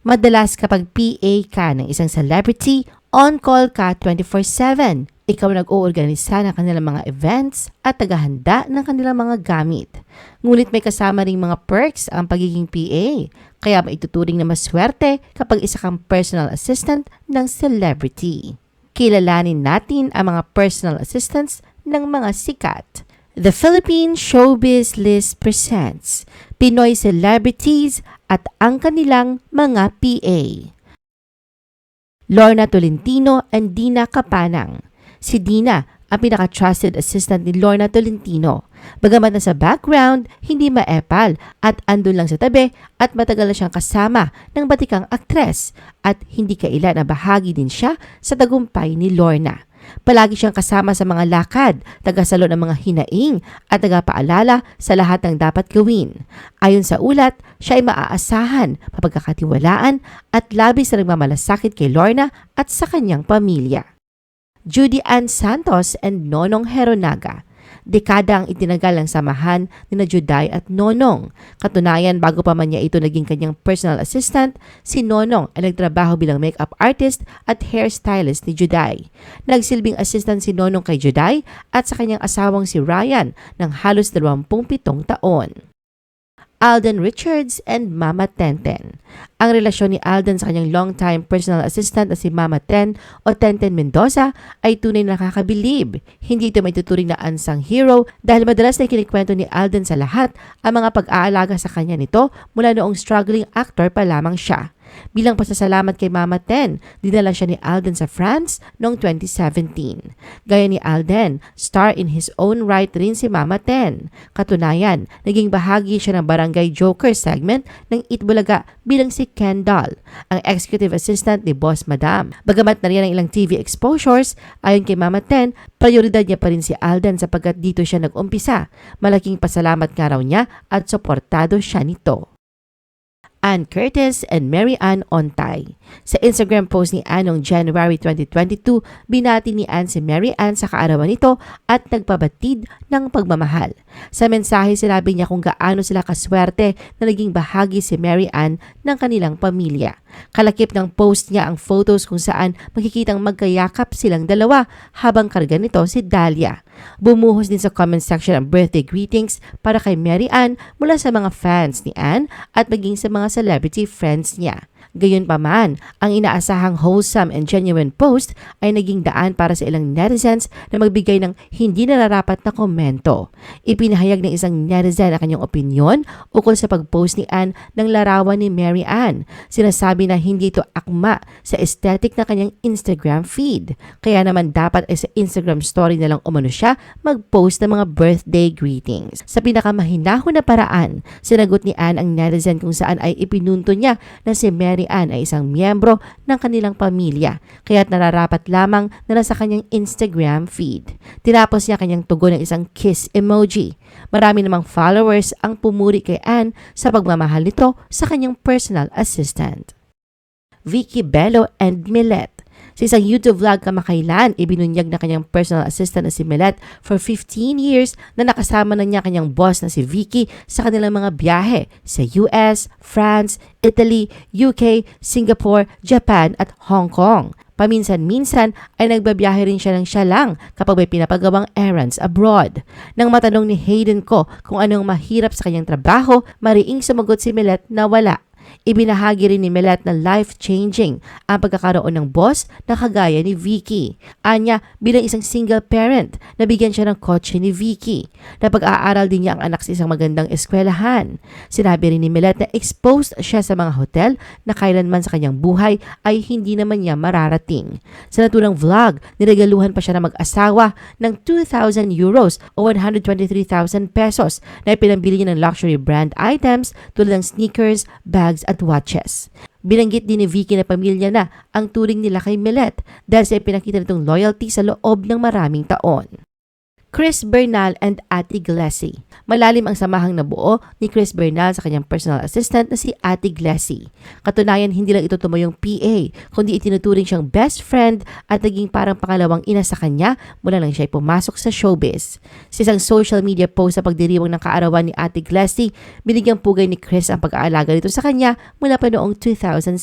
Madalas kapag PA ka ng isang celebrity, on-call ka 24-7. Ikaw nag-oorganisa ng kanilang mga events at tagahanda ng kanilang mga gamit. Ngunit may kasama ring mga perks ang pagiging PA, kaya maituturing na maswerte kapag isa kang personal assistant ng celebrity. Kilalanin natin ang mga personal assistants ng mga sikat. The Philippine Showbiz List presents Pinoy Celebrities at ang kanilang mga PA. Lorna Tolentino and Dina Kapanang. Si Dina ang pinaka-trusted assistant ni Lorna Tolentino. Bagamat na sa background, hindi maepal at andun lang sa tabi at matagal na siyang kasama ng batikang aktres at hindi kailan na bahagi din siya sa tagumpay ni Lorna. Palagi siyang kasama sa mga lakad, tagasalo ng mga hinaing at tagapaalala sa lahat ng dapat gawin. Ayon sa ulat, siya ay maaasahan, mapagkakatiwalaan at labis na nagmamalasakit kay Lorna at sa kanyang pamilya. Judy Ann Santos and Nonong Heronaga dekada ang itinagal ang samahan ni na at Nonong. Katunayan, bago pa man niya ito naging kanyang personal assistant, si Nonong ay nagtrabaho bilang makeup artist at hairstylist ni Juday. Nagsilbing assistant si Nonong kay Juday at sa kanyang asawang si Ryan ng halos 27 taon. Alden Richards and Mama Tenten. Ang relasyon ni Alden sa kanyang longtime personal assistant na si Mama Ten o Tenten Mendoza ay tunay na nakakabilib. Hindi ito may tuturing na unsung hero dahil madalas na ikinikwento ni Alden sa lahat ang mga pag-aalaga sa kanya nito mula noong struggling actor pa lamang siya. Bilang pasasalamat kay Mama Ten, dinala siya ni Alden sa France noong 2017. Gaya ni Alden, star in his own right rin si Mama Ten. Katunayan, naging bahagi siya ng Barangay Joker segment ng Itbulaga bilang si Kendall, ang executive assistant ni Boss Madam. Bagamat na rin ang ilang TV exposures, ayon kay Mama Ten, prioridad niya pa rin si Alden sapagkat dito siya nag-umpisa. Malaking pasalamat nga raw niya at suportado siya nito. Ann Curtis and Mary Ann Ontay. Sa Instagram post ni Ann noong January 2022, binati ni Ann si Mary Ann sa kaarawan nito at nagpabatid ng pagmamahal. Sa mensahe sinabi niya kung gaano sila kaswerte na naging bahagi si Mary Ann ng kanilang pamilya. Kalakip ng post niya ang photos kung saan makikitang magkayakap silang dalawa habang karga nito si Dahlia. Bumuhos din sa comment section ang birthday greetings para kay Mary Ann mula sa mga fans ni Ann at maging sa mga celebrity friends niya. Gayunpaman, ang inaasahang wholesome and genuine post ay naging daan para sa ilang netizens na magbigay ng hindi nararapat na komento. Ipinahayag ng isang netizen ang kanyang opinion ukol sa pag-post ni Anne ng larawan ni Mary Ann. Sinasabi na hindi ito akma sa aesthetic na kanyang Instagram feed. Kaya naman dapat ay sa Instagram story na lang umano siya mag-post ng mga birthday greetings. Sa pinakamahinahon na paraan, sinagot ni Anne ang netizen kung saan ay ipinunto niya na si Mary Ann ay isang miyembro ng kanilang pamilya, kaya't nararapat lamang na nasa kanyang Instagram feed. Tinapos niya kanyang tugon ng isang kiss emoji. Marami namang followers ang pumuri kay Ann sa pagmamahal nito sa kanyang personal assistant. Vicky Bello and Millet sa isang YouTube vlog kamakailan, ibinunyag na kanyang personal assistant na si Melet for 15 years na nakasama na niya kanyang boss na si Vicky sa kanilang mga biyahe sa US, France, Italy, UK, Singapore, Japan at Hong Kong. Paminsan-minsan ay nagbabiyahe rin siya ng siya lang kapag may pinapagawang errands abroad. Nang matanong ni Hayden ko kung anong mahirap sa kanyang trabaho, mariing sumagot si Millet na wala. Ibinahagi rin ni Melet na life-changing ang pagkakaroon ng boss na kagaya ni Vicky. Anya, bilang isang single parent, nabigyan siya ng kotse ni Vicky. Napag-aaral din niya ang anak sa isang magandang eskwelahan. Sinabi rin ni Melet na exposed siya sa mga hotel na kailanman sa kanyang buhay ay hindi naman niya mararating. Sa naturang vlog, niregaluhan pa siya na mag-asawa ng 2,000 euros o 123,000 pesos na ipinambili niya ng luxury brand items tulad ng sneakers, bags at watches. Binanggit din ni Vicky na pamilya na ang turing nila kay Millet dahil sa pinakita nitong loyalty sa loob ng maraming taon. Chris Bernal and Ate Glessy. Malalim ang samahang nabuo ni Chris Bernal sa kanyang personal assistant na si Ate Glessy. Katunayan, hindi lang ito tumayong PA, kundi itinuturing siyang best friend at naging parang pangalawang ina sa kanya mula nang siya pumasok sa showbiz. Sa isang social media post sa pagdiriwang ng kaarawan ni Ate Glessy, binigyang pugay ni Chris ang pag-aalaga nito sa kanya mula pa noong 2007.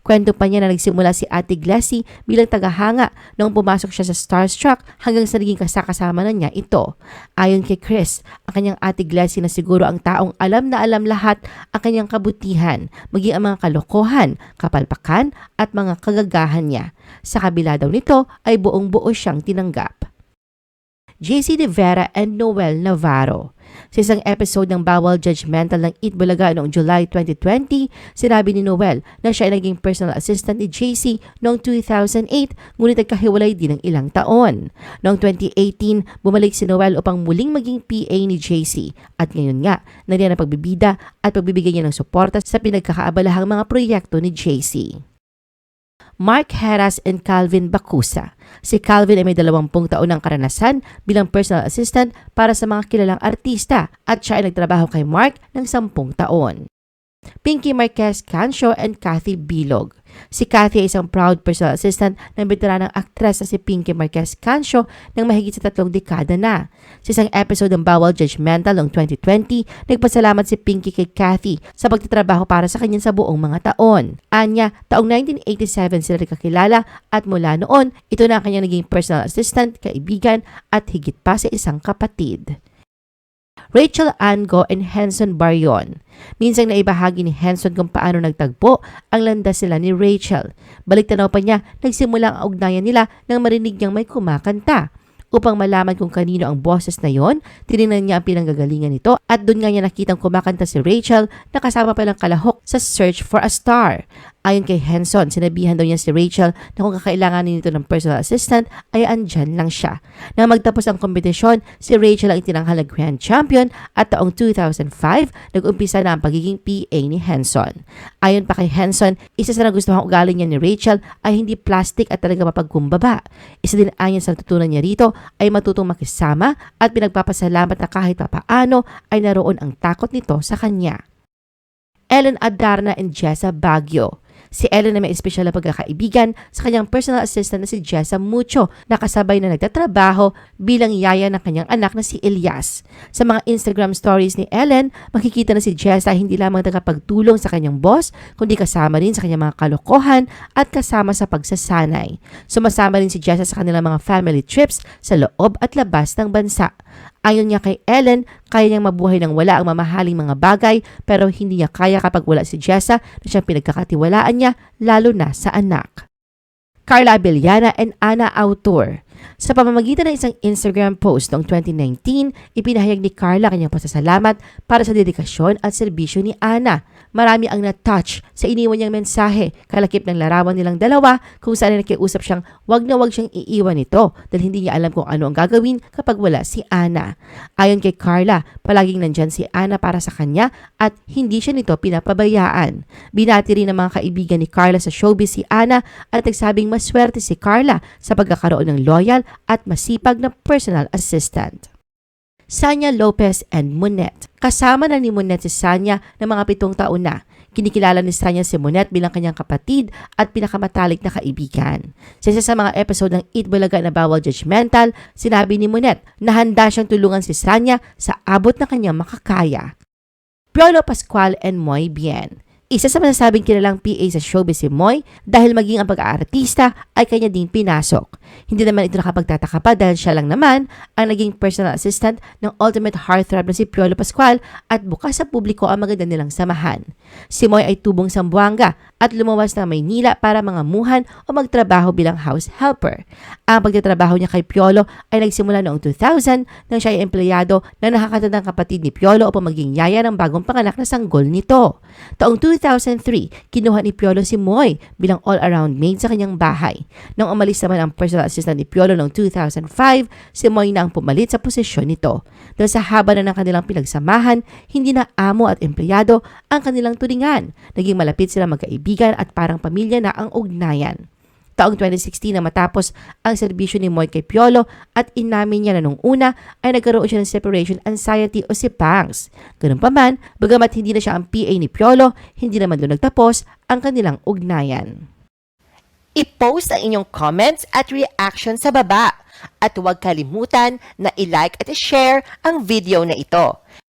Kwento pa niya na nagsimula si Ate Glessy bilang tagahanga noong pumasok siya sa Starstruck hanggang sa naging kasakasama na niya ito. Ayon kay Chris, ang kanyang Ate Glessy na siguro ang taong alam na alam lahat ang kanyang kabutihan, maging ang mga kalokohan, kapalpakan at mga kagagahan niya. Sa kabila daw nito ay buong buo siyang tinanggap. JC De Vera and Noel Navarro. Sa isang episode ng Bawal Judgmental ng Eat Bulaga noong July 2020, sinabi ni Noel na siya ay naging personal assistant ni JC noong 2008 ngunit nagkahiwalay din ng ilang taon. Noong 2018, bumalik si Noel upang muling maging PA ni JC at ngayon nga, nariyan ang pagbibida at pagbibigay niya ng suporta sa pinagkakaabalahang mga proyekto ni JC. Mark Heras and Calvin Bakusa. Si Calvin ay may 20 taon ng karanasan bilang personal assistant para sa mga kilalang artista at siya ay nagtrabaho kay Mark ng 10 taon. Pinky Marquez Cancio and Kathy Bilog. Si Kathy ay isang proud personal assistant ng veteranang aktres na si Pinky Marquez Cancio ng mahigit sa tatlong dekada na. Sa isang episode ng Bawal Judgmental noong 2020, nagpasalamat si Pinky kay Kathy sa pagtatrabaho para sa kanya sa buong mga taon. Anya, taong 1987 sila nagkakilala at mula noon, ito na ang kanyang naging personal assistant, kaibigan at higit pa sa isang kapatid. Rachel Ango and Henson Baryon. Minsang naibahagi ni Henson kung paano nagtagpo ang landas sila ni Rachel. Balik tanaw pa niya, nagsimula ang ugnayan nila nang marinig niyang may kumakanta. Upang malaman kung kanino ang boses na yon, tinignan niya ang pinanggagalingan nito at doon nga niya nakitang kumakanta si Rachel na kasama palang kalahok sa Search for a Star. Ayon kay Henson, sinabihan daw niya si Rachel na kung kakailanganin nito ng personal assistant ay andyan lang siya. Nang magtapos ang kompetisyon, si Rachel ang itinanghal na Grand Champion at taong 2005, nag-umpisa na ang pagiging PA ni Henson. Ayon pa kay Henson, isa sa nagustuhan ugali niya ni Rachel ay hindi plastic at talaga mapagkumbaba. Isa din ayon sa natutunan niya rito ay matutong makisama at pinagpapasalamat na kahit papaano ay naroon ang takot nito sa kanya. Ellen Adarna and Jessa Baguio. Si Ellen na may espesyal na pagkakaibigan sa kanyang personal assistant na si Jessa Mucho na kasabay na nagtatrabaho bilang yaya ng kanyang anak na si Elias. Sa mga Instagram stories ni Ellen, makikita na si Jessa hindi lamang tagapagtulong sa kanyang boss, kundi kasama rin sa kanyang mga kalokohan at kasama sa pagsasanay. Sumasama rin si Jessa sa kanilang mga family trips sa loob at labas ng bansa. Ayon niya kay Ellen, kaya niyang mabuhay ng wala ang mamahaling mga bagay pero hindi niya kaya kapag wala si Jessa na siyang pinagkakatiwalaan niya lalo na sa anak. Carla Abellana and Ana Autor. Sa pamamagitan ng isang Instagram post noong 2019, ipinahayag ni Carla kanyang pasasalamat para sa dedikasyon at serbisyo ni Ana. Marami ang na-touch sa iniwan niyang mensahe kalakip ng larawan nilang dalawa kung saan nakiusap siyang wag na wag siyang iiwan ito dahil hindi niya alam kung ano ang gagawin kapag wala si Ana. Ayon kay Carla, palaging nandyan si Ana para sa kanya at hindi siya nito pinapabayaan. Binati rin ng mga kaibigan ni Carla sa showbiz si Ana at nagsabing maswerte si Carla sa pagkakaroon ng loyal at masipag na personal assistant. Sanya Lopez and Monet. Kasama na ni Monet si Sanya ng mga pitong taon na. Kinikilala ni Sanya si Monet bilang kanyang kapatid at pinakamatalik na kaibigan. Sa isa sa mga episode ng Eat Bulaga na Bawal Judgmental, sinabi ni Monet na handa siyang tulungan si Sanya sa abot na kanyang makakaya. Piolo Pascual and Moy Bien. Isa sa masasabing kilalang PA sa showbiz si Moy dahil maging ang pag-aartista ay kanya ding pinasok. Hindi naman ito nakapagtataka pa dahil siya lang naman ang naging personal assistant ng ultimate heartthrob na si Piolo Pascual at bukas sa publiko ang maganda nilang samahan. Si Moy ay tubong Sambuanga at lumawas ng Maynila para mangamuhan o magtrabaho bilang house helper. Ang pagtatrabaho niya kay Piolo ay nagsimula noong 2000 nang siya ay empleyado na nakakatandang kapatid ni Piolo upang maging yaya ng bagong panganak na sanggol nito. Taong 2003, kinuha ni Piolo si Moy bilang all-around maid sa kanyang bahay. Nang umalis naman ang personal assistant ni Piolo noong 2005, si Moy na ang pumalit sa posisyon nito. Dahil sa haba na ng kanilang pinagsamahan, hindi na amo at empleyado ang kanilang turingan. Naging malapit sila magkaibigan at parang pamilya na ang ugnayan. Taong 2016 na matapos ang serbisyo ni Moy kay Piolo at inamin niya na nung una ay nagkaroon siya ng separation anxiety o si Pangs. Ganun pa man, bagamat hindi na siya ang PA ni Piolo, hindi naman doon nagtapos ang kanilang ugnayan. I-post ang inyong comments at reaction sa baba. At huwag kalimutan na i-like at i-share ang video na ito.